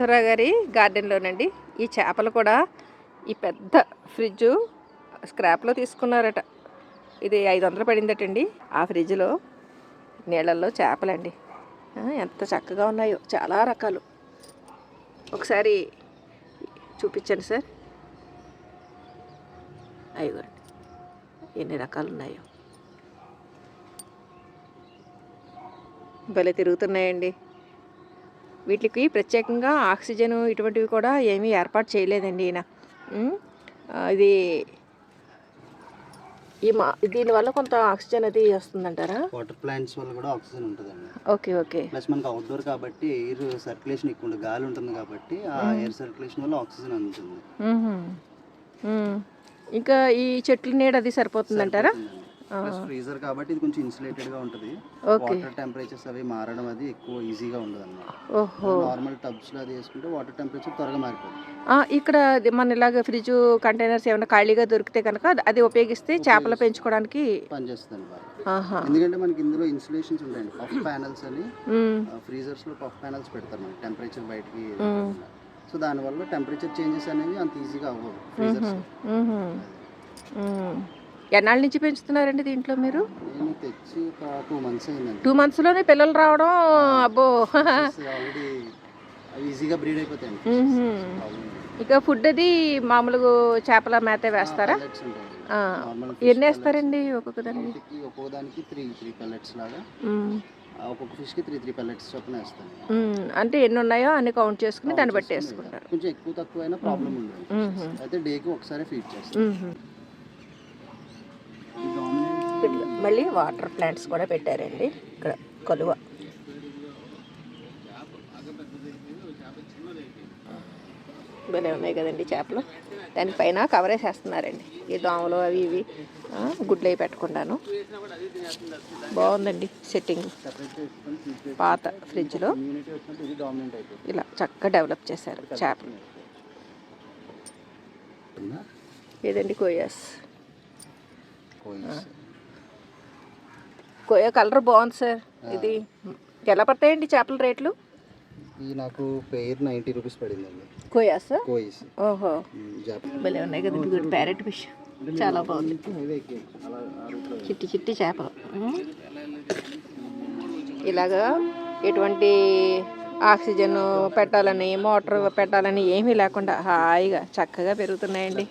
సురా గారి గార్డెన్లోనండి ఈ చేపలు కూడా ఈ పెద్ద ఫ్రిడ్జ్ స్క్రాప్లో తీసుకున్నారట. ఇది ఐదు వందలు పడిందటండి. ఆ ఫ్రిడ్జ్లో నీళ్ళల్లో చేపలండి. ఎంత చక్కగా ఉన్నాయో చాలా రకాలు. ఒకసారి చూపించండి సార్. ఐదు ఎన్ని రకాలు ఉన్నాయో భలే తిరుగుతున్నాయండి. వీటికి ప్రత్యేకంగా ఆక్సిజన్ ఇటువంటివి కూడా ఏమీ ఏర్పాటు చేయలేదండి ఈయన. ఇది ఈ మా దీనివల్ల కొంత ఆక్సిజన్ అది వస్తుందంటారా? వాటర్ ప్లాంట్స్ వల్ల కూడా ఆక్సిజన్ ఉంటుందండి. Okay okay. ప్లస్ మనకి అవుట్డోర్ కాబట్టి ఎయిర్ సర్క్యులేషన్ ఎక్కువ ఉంటుంది గాలి ఉంటుంది కాబట్టి ఆ ఎయిర్ సర్క్యులేషన్ వల్ల ఆక్సిజన్ అందుతుంది. ఇంకా ఈ చెట్ల నీడ అది సరిపోతుందంటారా? ప్లస్ ఫ్రీజర్ కాబట్టి ఇది కొంచెం ఇన్సులేటెడ్గా ఉంటుంది వాటర్ టెంపరేచర్స్ అవి మారడం అది ఎక్కువ ఈజీగా ఉండదు అన్నమాట నార్మల్ టబ్స్లో అది వేసుకుంటే వాటర్ టెంపరేచర్ త్వరగా మారిపోతుంది ఇక్కడ మన ఇలాగ ఫ్రిడ్జ్ కంటైనర్స్ ఏమైనా ఖాళీగా దొరికితే కనుక అది- ఉపయోగిస్తే చేపలు పెంచుకోవడానికి పనిచేస్తుంది ఎందుకంటే మనకి ఇందులో ఇన్సులేషన్స్ ఉంటాయండి పఫ్ ప్యానల్స్ అని. ఫ్రీజర్స్లో పఫ్ ప్యానల్స్ పెడతారు మనకి టెంపరేచర్ బయటికి. సో దానివల్ల టెంపరేచర్ చేంజెస్ అనేవి అంత ఈజీగా అవ్వవు ఫ్రీజర్స్. ఎన్నాళ్ళ నుంచి పెంచుతున్నారండి దీంట్లో మీరు? టూ మంత్స్లోనే పిల్లలు రావడం అబ్బో. ఈజీగా బ్రీడ్ లేదు. ఇక ఫుడ్ అది మామూలుగా చేపల మేత వేస్తారా? ఎన్ని వేస్తారండి ఒక్కొక్క దానికి. వీటికి ఒక్కొక్కదానికి త్రీ త్రీ పెల్లెట్స్ లాగా. ఒక్కొక్క fish కి త్రీ త్రీ పెల్లెట్స్ చొప్పున వేస్తాను. అంటే ఎన్ని ఉన్నాయో అన్ని కౌంట్ చేసుకుని దాన్ని బట్టి వేసుకుంటారు. కొంచెం ఎక్కువ తక్కువ అయినా ప్రాబ్లం ఉండదు. మ్మ్హ్మ్. అయితే డేకి ఒకసారి ఫీడ్ చేస్తాను. మళ్ళీ వాటర్ ప్లాంట్స్ కూడా పెట్టారండి. ఇక్కడ కొలువ. భలే ఉన్నాయి కదండి చేపలు. దానిపైన కవర్ వేసేస్తున్నారండి. ఈ దోమలు అవి ఇవి గుడ్లు అవి పెట్టుకుంటాను బాగుందండి సెట్టింగ్ పాత ఫ్రిడ్జ్లో ఇలా చక్కగా డెవలప్ చేశారు చేపలు. ఏదండి కోయాస్. కలర్ బాగుంది సార్? ఇది ఎలా పడతాయండి చేపల రేట్లు? ఈ నాకు పేర్ నైంటీ రూపీస్ పడిందండి. కోయాస్ కోయిస్. ఓహో. భలే ఉన్నాయి కదా గుడ్ ప్యారెట్ ఫిష్. చాలా బాగుంది. చిట్టి చిట్టి చేపలు. ఇలాగా ఎటువంటి ఆక్సిజన్ పెట్టాలని మోటార్ పెట్టాలని ఏమీ లేకుండా హాయిగా చక్కగా పెరుగుతున్నాయండి.